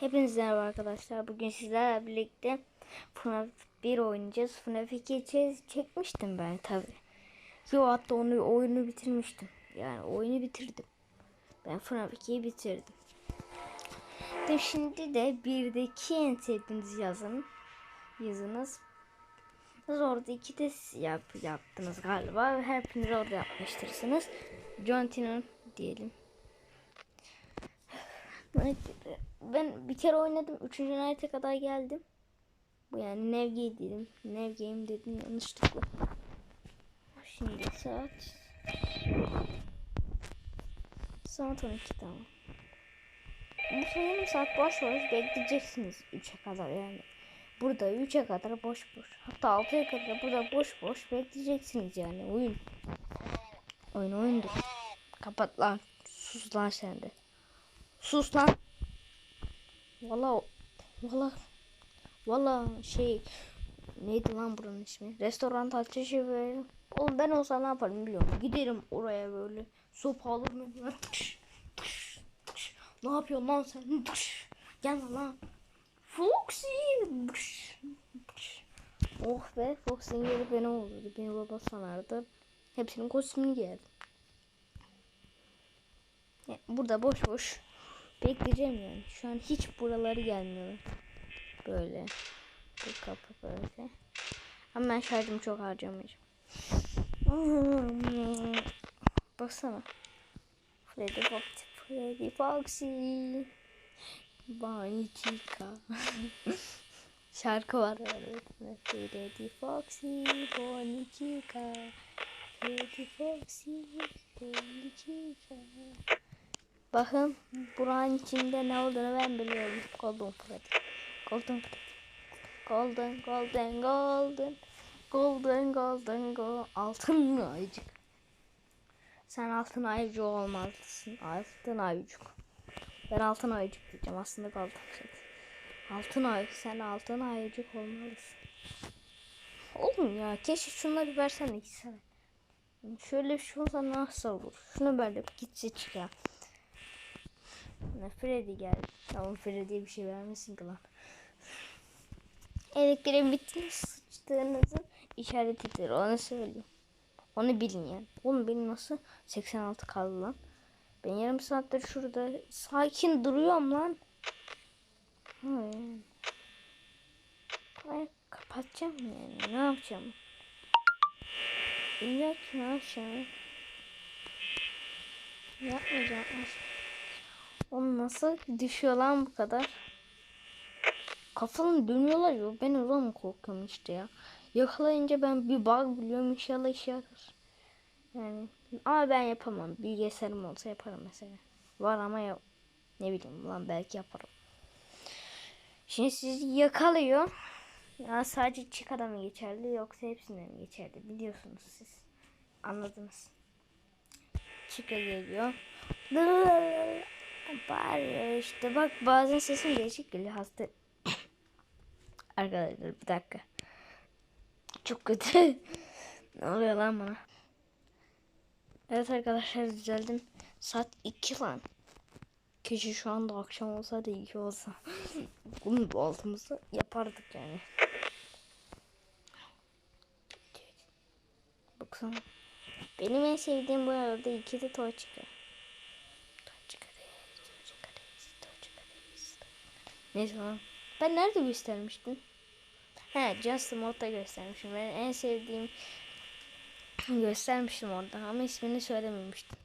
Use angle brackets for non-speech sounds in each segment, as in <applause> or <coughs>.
Hepinize merhaba arkadaşlar. Bugün sizlerle birlikte FNAF 1 oynayacağız. FNAF 2 çe- çekmiştim ben tabi. Yo hatta onu oyunu bitirmiştim. Yani oyunu bitirdim. Ben FNAF 2'yi bitirdim. De şimdi de birdeki en sevdiğiniz yazın. Yazınız. Siz orada iki de siz yap, yaptınız galiba. Hepiniz orada yapmıştırsınız. John Tino diyelim. Evet, Ben bir kere oynadım. Üçüncü night'e kadar geldim. Bu yani Nevgame dedim. Nevgame dedim yanlışlıkla. Şimdi saat saat 12 tamam. Bu son yarım saat boş boş bekleyeceksiniz 3'e kadar yani. Burada 3'e kadar boş boş. Hatta 6'ya kadar burada boş boş bekleyeceksiniz yani oyun. Oyun oyundur. Kapat lan. Sus lan sen de. Sus lan. Valla valla valla şey neydi lan buranın ismi? Restoran açışı böyle. Oğlum ben olsam ne yaparım biliyorum. Giderim oraya böyle sopa alırım. Ne yapıyorsun lan sen? Gelme lan. Foxy. Oh be Foxy'nin yeri benim olurdu. Beni baba sanardı. Hepsinin kostümünü giyerdim. Ya, Burada boş boş bekleyeceğim yani. Şu an hiç buraları gelmiyor. Böyle. Bu kapı böyle. Ama ben şarjımı çok harcamayacağım. <laughs> Baksana. Freddy Foxy. Freddy Foxy. Bonnie Chica. <laughs> Şarkı var öyle. Freddy Foxy. Bonnie Chica. Freddy Foxy. Bonnie Chica. Bakın buranın içinde ne olduğunu ben biliyorum. Golden Freddy. Golden Freddy. Golden, golden, golden. Golden, golden, go. Altın ayıcık. Sen altın ayıcık olmalısın. Altın ayıcık. Ben altın ayıcık diyeceğim. Aslında golden. Altın ay, sen altın ayıcık olmalısın. Oğlum ya keşke şunları versen iki sene. Şöyle bir olsa nasıl olur? Şunu böyle gitse çıkar. Ne Freddy geldi. Tamam Freddy'ye bir şey vermesin ki lan. Elektriğin bittiğini sıçtığınızın işaretidir. Onu söyleyeyim. Onu bilin yani. Oğlum benim nasıl 86 kaldı lan. Ben yarım saattir şurada sakin duruyorum lan. Ay, kapatacağım yani. Ne yapacağım? İlla ki ne yapacağım? Yapmayacağım. Oğlum nasıl düşüyor lan bu kadar? Kafanı dönüyorlar ya. Ben o zaman korkuyorum işte ya. Yakalayınca ben bir bug biliyorum inşallah işe yarar. Yani ama ben yapamam. Bilgisayarım olsa yaparım mesela. Var ama yok. Ne bileyim lan belki yaparım. Şimdi sizi yakalıyor. Ya sadece Chicka'da mı geçerli yoksa hepsinde mi geçerli biliyorsunuz siz. Anladınız. Chica geliyor. Bağırıyor işte bak bazen sesim değişik geliyor hasta. <coughs> Arkadaşlar bir dakika. Çok kötü. <laughs> ne oluyor lan bana? Evet arkadaşlar düzeldim. Saat 2 lan. Keşke şu anda akşam olsa <laughs> da 2 olsa. Bunu bu altımızda yapardık yani. Baksana. Benim en sevdiğim bu arada iki de toy çıkıyor. Neyse lan. Ben nerede göstermiştim? He Just Mod'da göstermişim. Ben en sevdiğim göstermiştim orada ama ismini söylememiştim.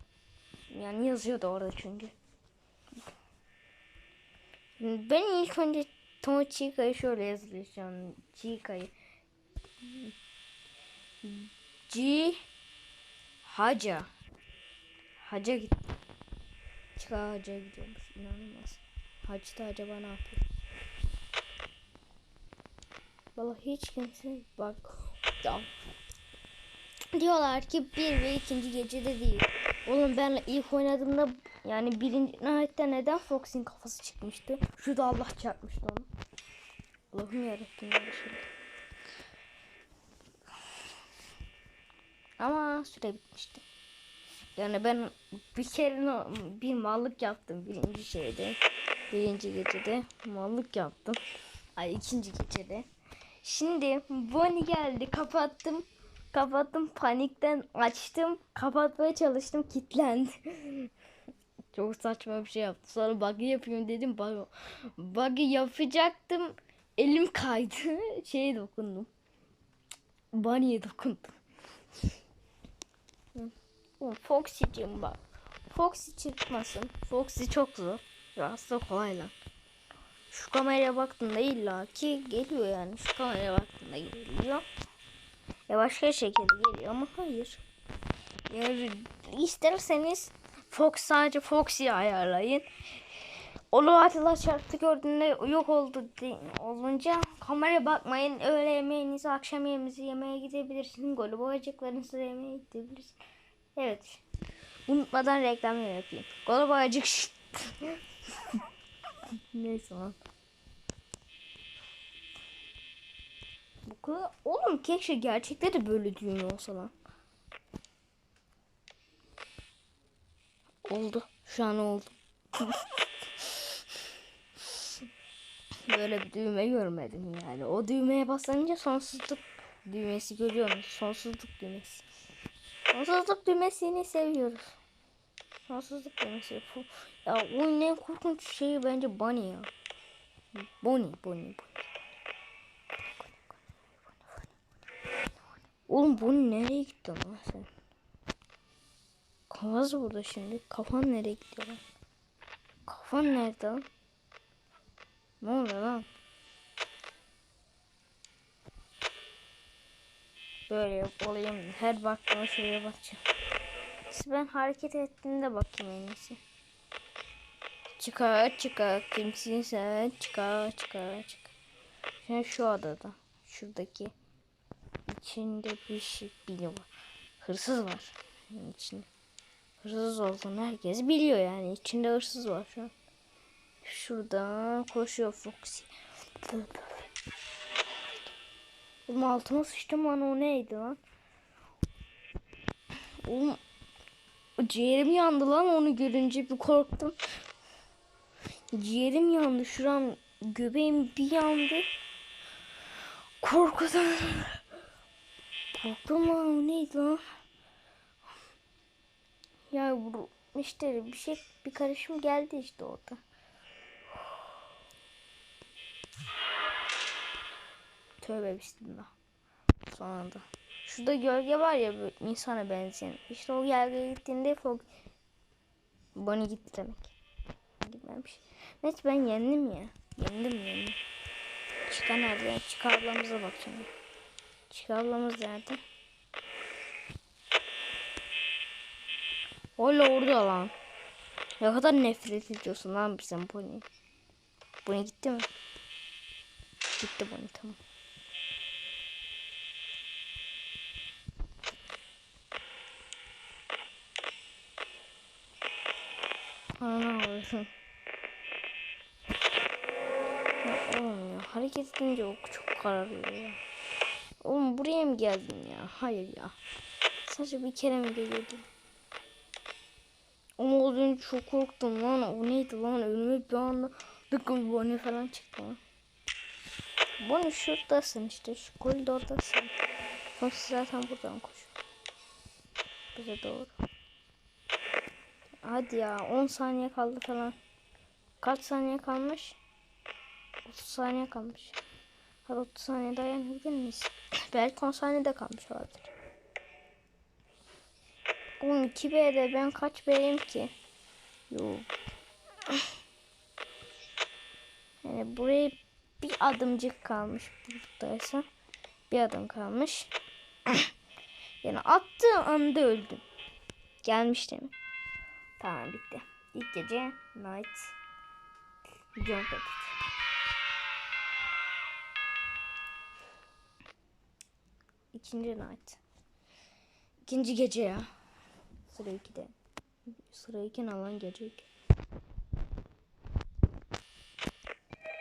Yani yazıyordu orada çünkü. Ben ilk önce Tomo Chica'yı şöyle yazılacağım. Chica'yı. C Haca. Haca git. Chica Haca gidiyormuş. İnanılmaz. Hacı da acaba ne yapıyor? Vallahi hiç kimse bak ya. Diyorlar ki bir ve ikinci gecede değil. Oğlum ben ilk oynadığımda yani birinci nihayette neden Fox'in kafası çıkmıştı? Şurada Allah çarpmıştı onu. Allah'ım yarabbim ya şimdi. Ama süre bitmişti. Yani ben bir kere bir mallık yaptım birinci şeyde. Birinci gecede mallık yaptım. Ay ikinci gecede. Şimdi Bonnie geldi kapattım. Kapattım panikten açtım. Kapatmaya çalıştım kilitlendi. <laughs> Çok saçma bir şey yaptım. Sonra bug'ı yapıyorum dedim. Bug, yapacaktım. Elim kaydı. <laughs> Şeye dokundum. Bonnie'ye dokundum. <laughs> Foxy'cim bak. Foxy çıkmasın. Foxy çok zor. Biraz da kolay lan. Şu kameraya baktığında illa ki geliyor yani. Şu kameraya baktığında geliyor. Ya başka şekilde geliyor ama hayır. Yani isterseniz Fox sadece Foxy'yi ayarlayın. Onu atla çarptı gördüğünde yok oldu olunca kameraya bakmayın. Öğle yemeğinizi, akşam yemeğinizi yemeye gidebilirsiniz. Golü boyacıklarınızı yemeye gidebilirsiniz. Evet. Unutmadan reklam yapayım. Golü boyacık <laughs> Neyse lan. Oğlum keşke gerçekte de böyle düğün olsa lan. Oldu. Şu an oldu. <laughs> böyle bir düğme görmedim yani. O düğmeye basınca sonsuzluk düğmesi görüyoruz. Sonsuzluk düğmesi. Sonsuzluk düğmesini seviyoruz. Sonsuzluk düğmesi. Ya oyunun en korkunç şeyi bence Bunny ya. Bonnie, Bonnie, Bonnie. Oğlum Bonnie nereye gitti lan sen? Kafası burada şimdi. Kafan nereye gitti lan? Kafan nerede lan? Ne oluyor lan? Böyle yapmalıyım. Her baktığıma şuraya bakacağım. Neyse, Ben hareket ettiğinde bakayım en iyisi. Çıkar çıkar kimsin sen çıkar çıkar çıkar. Sen şu adada. Şuradaki. İçinde bir şey biri var. Hırsız var. Yani. Hırsız olduğunu herkes biliyor yani. İçinde hırsız var şu an. Şuradan koşuyor Foxy. Oğlum altıma sıçtım lan o neydi lan? Oğlum ciğerim yandı lan onu görünce bir korktum. Ciğerim yandı şuram göbeğim bir yandı. Korkudan. Korktum lan o neydi lan? Ya bu işte bir şey bir karışım geldi işte orada. Tövbe bismillah. Sonunda. Şurada gölge var ya böyle insana benzeyen. İşte o gölgeye gittiğinde fog... Bonnie gitti demek. Gitmemiş. Neyse ben yendim ya. Yendim yendim. Çıkan nerede? Yani Çık ablamıza bak şimdi. Çık ablamız nerede? Ola orada lan. Ne kadar nefret ediyorsun lan bizden Bonnie. Bonnie gitti mi? Gitti Bonnie tamam. Ana ağrısın. Ya ya hareket edince o çok kararıyor ya. Oğlum buraya mı geldin ya? Hayır ya. Sadece bir kere mi geliyordun? Ama az önce çok korktum lan. O neydi lan? Önüme bir anda bir Bonnie falan çıktı lan. Bonnie şuradasın işte. Şu koridordasın. Fox zaten buradan koşuyor. Bize doğru. Hadi ya 10 saniye kaldı falan. Kaç saniye kalmış? 30 saniye kalmış. Hadi 30 saniye dayanabilir miyiz? Belki 10 saniye de kalmış olabilir. Oğlum 2B'de ben kaç B'yim ki? Yok. Yani buraya bir adımcık kalmış buradaysa. Bir adım kalmış. yani attığım anda öldüm. Gelmiş mi? Tamam bitti. İlk gece night jump edit. İkinci night. İkinci gece ya. Sıra 2'de. Sıra 2 alan gece 2.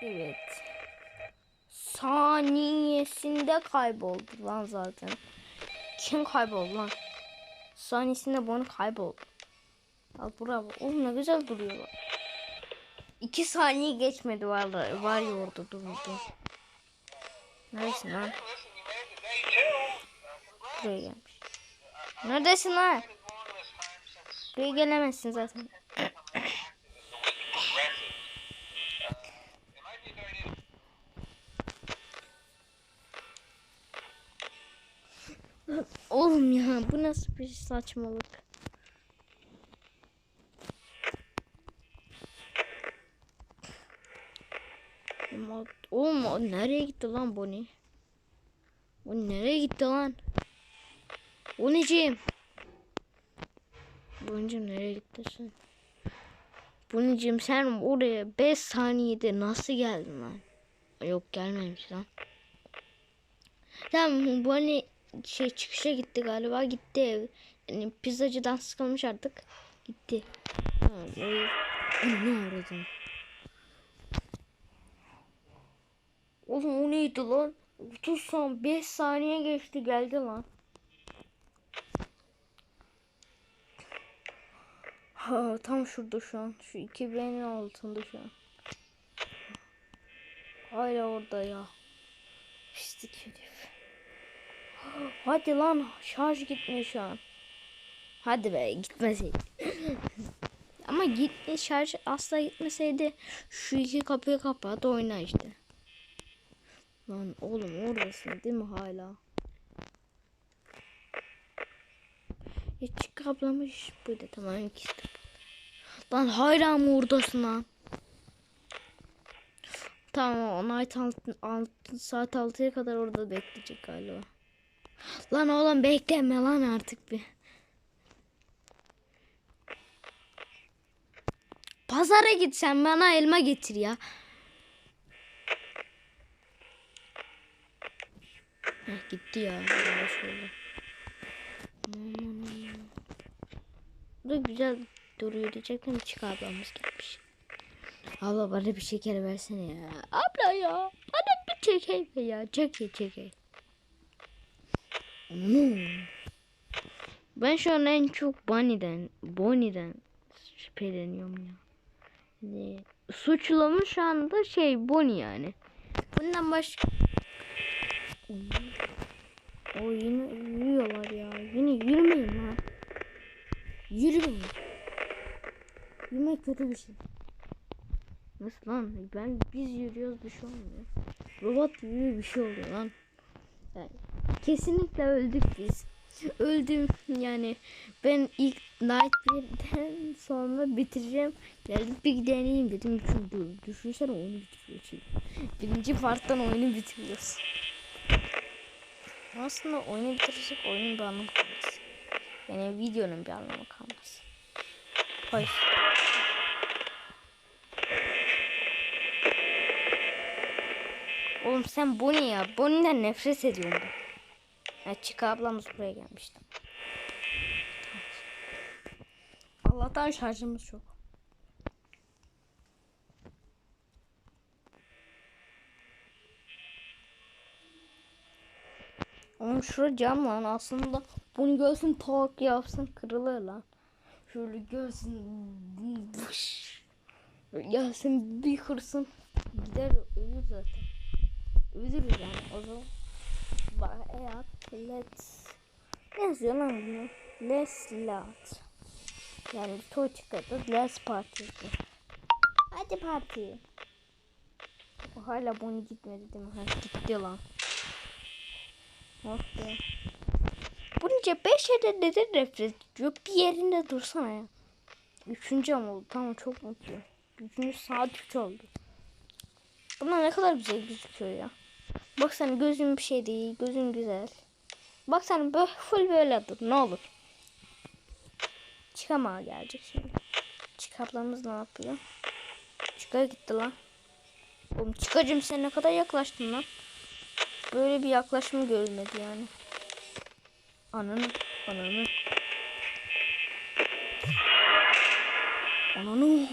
Evet. Saniyesinde kayboldu lan zaten. Kim kayboldu lan? Saniyesinde bunu kayboldu. Al bravo. Oğlum ne güzel duruyor bak. İki saniye geçmedi var, var ya orada durdu. Neredesin lan? Buraya gelmiş. Neredesin lan? Buraya gelemezsin zaten. Oğlum ya bu nasıl bir saçmalık? Oğlum nereye gitti lan Bonnie? O nereye gitti lan? Bonnie'ciğim. Bonnie'ciğim nereye gitti sen? Bonnie'ciğim sen oraya 5 saniyede nasıl geldin lan? Yok gelmemiş lan. Tamam Bonnie şey çıkışa gitti galiba gitti. Yani pizzacıdan sıkılmış artık. Gitti. <clears throat> Ne aradın? Oğlum o neydi lan? 30 son 5 saniye geçti geldi lan. Ha, tam şurada şu an. Şu iki beğenin altında şu an. Hala orada ya. Pislik herif. Hadi lan şarj gitmiyor şu an. Hadi be gitmeseydi. <clears throat> Ama gitti şarj asla gitmeseydi şu iki kapıyı kapat oyna işte. Lan oğlum oradasın değil mi hala? Hiç kaplamış burada tamam ikisi de. Lan hala mı oradasın lan? Tamam o night altı, altı, saat 6'ya kadar orada bekleyecek galiba. Lan oğlum bekleme lan artık bir. Pazara git sen bana elma getir ya. Heh, gitti ya. Bu da güzel duruyor diyecektim. Çık ablamız gelmiş. Abla bana bir şeker versene ya. Abla ya. Bana bir şeker ya. Şeker. Hmm. Ben şu an en çok Bonnie'den, Bonnie'den şüpheleniyorum ya. Yani suçlumun şu anda şey Bonnie yani. Bundan başka... O yine yürüyorlar ya. Yine yürümeyin lan. Yürümeyin. Yürümek kötü bir şey. Nasıl lan? Ben biz yürüyoruz bir şey olmuyor. Robot yürüyor bir şey oluyor lan. Yani kesinlikle öldük biz. <laughs> Öldüm yani ben ilk Night 1'den sonra bitireceğim. Geldim bir deneyeyim dedim. Çünkü düşünsene oyunu bitiriyorsun. Birinci parttan oyunu bitiriyoruz. Aslında oyunu bitirirsek oyunun bir anlamı kalmaz. Yani videonun bir anlamı kalmaz. Hayır. Oğlum sen Bonnie ya. Bonnie'den nefret ediyorum ben. Ha, Chica ablamız buraya gelmişti. Allah'tan şarjımız çok. Oğlum şurada cam lan aslında bunu görsün tak yapsın kırılır lan. Şöyle görsün vış. Gelsin bir kırsın gider ölür zaten. Ölürüz yani o zaman. Bak eğer let's ne yazıyor lan bunu? Let's lot. Yani Toçika'da let's party. Hadi parti. O hala bunu gitmedi değil mi? Ha, gitti lan. Be. Bunca beş yerde neden nefret ediyor? Bir yerinde dursana ya. Üçüncü ama oldu. Tamam çok mutluyum. Üçüncü saat üç oldu. Bunlar ne kadar güzel gözüküyor ya. Bak sen gözün bir şey değil. Gözün güzel. Bak sen böyle full böyle dur. Ne olur. Çıkama gelecek şimdi. Çık ablamız ne yapıyor? Çıkar gitti lan. Oğlum çıkacım sen ne kadar yaklaştın lan. Böyle bir yaklaşım görülmedi yani. Ananı, ananı. Ananı.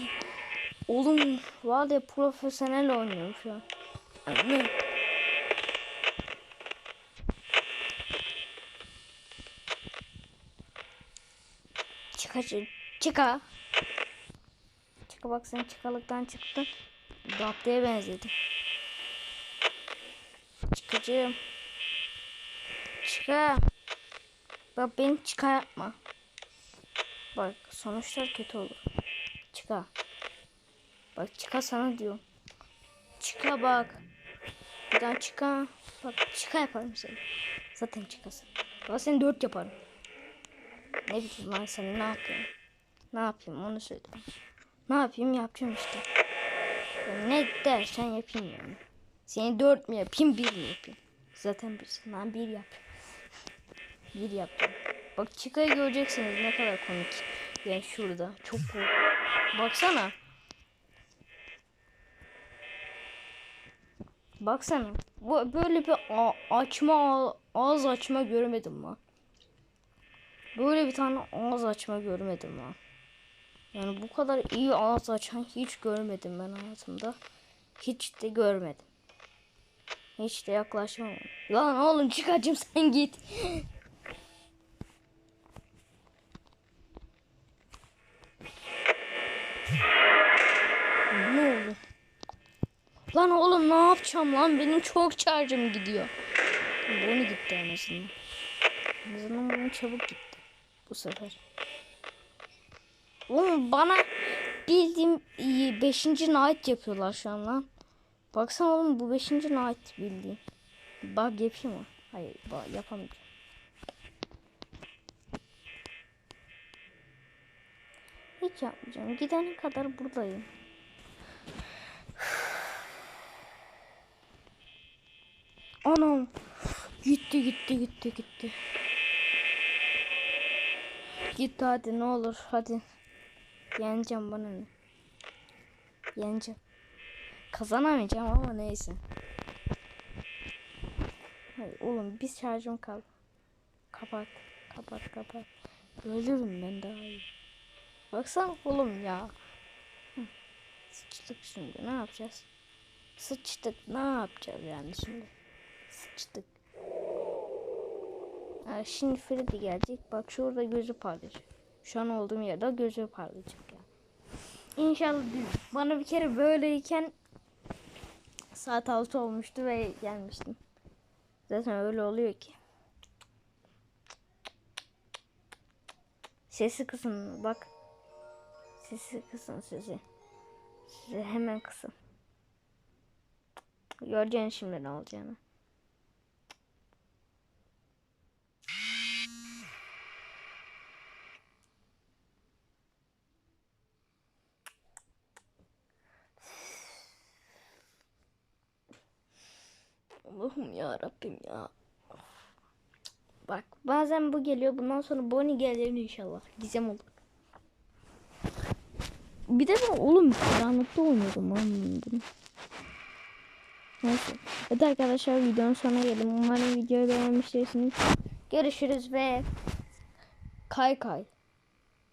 Oğlum var ya profesyonel oynuyorum şu an. Ananı. Çıka. Çık. çıka bak sen çıkalıktan çıktın. Datlıya benzedi. Çıkacağım. Çıka. Bak beni çıka yapma. Bak sonuçlar kötü olur. Çıka. Bak çıka sana diyorum. Çıka bak. Buradan çıka. Bak çıka yaparım seni. Zaten çıkasın. Bak seni dört yaparım. Ne bileyim lan seni ne yapayım? Ne yapayım onu söyle. Ne yapayım yapacağım işte. Ne dersen yapayım yani. Seni dört mü yapayım bir mi yapayım? Zaten bir. Ben bir yap. Bir yapacağım. Bak çıkayı göreceksiniz ne kadar komik. Yani şurada. Çok komik. Baksana. Baksana. Bu böyle bir açma ağız açma görmedim lan. Böyle bir tane ağız açma görmedim lan. Yani bu kadar iyi ağız açan hiç görmedim ben hayatımda. Hiç de görmedim. Hiç de yaklaşmam. Lan oğlum çıkacım sen git. ne oldu? Lan oğlum ne yapacağım lan? Benim çok şarjım gidiyor. Bunu gitti en azından. En azından bunu çabuk gitti. Bu sefer. Oğlum bana bildiğim 5. night yapıyorlar şu an lan. Baksana oğlum bu 5. night bildiğim. Bug yapayım mı? Hayır bug yapamayacağım. Hiç yapmayacağım. Gidene kadar buradayım. Anam. Gitti gitti gitti gitti. Gitti hadi ne olur hadi. Yeneceğim bana ne. Yeneceğim. Kazanamayacağım ama neyse. Hayır oğlum bir şarjım kaldı. Kapat. Kapat kapat. Ölürüm ben daha iyi. Baksana oğlum ya. Sıçtık şimdi ne yapacağız? Sıçtık ne yapacağız yani şimdi? Sıçtık. Ha, şimdi Freddy gelecek. Bak şurada gözü parlayacak. Şu an olduğum yerde gözü parlayacak yani. İnşallah düz. Bana bir kere böyleyken saat 6 olmuştu ve gelmiştim. Zaten öyle oluyor ki. Sesi kısın bak. Sesi kısın sesi. Size hemen kısın. Göreceksin şimdi ne olacağını. Allah'ım ya Rabbim ya. Bak bazen bu geliyor bundan sonra Bonnie gelir inşallah. Gizem olur. Bir de ben oğlum karanlıkta oynuyordum bunu. Neyse. Evet arkadaşlar videonun sonuna geldim. Umarım videoyu beğenmiştirsiniz. Görüşürüz ve kay kay.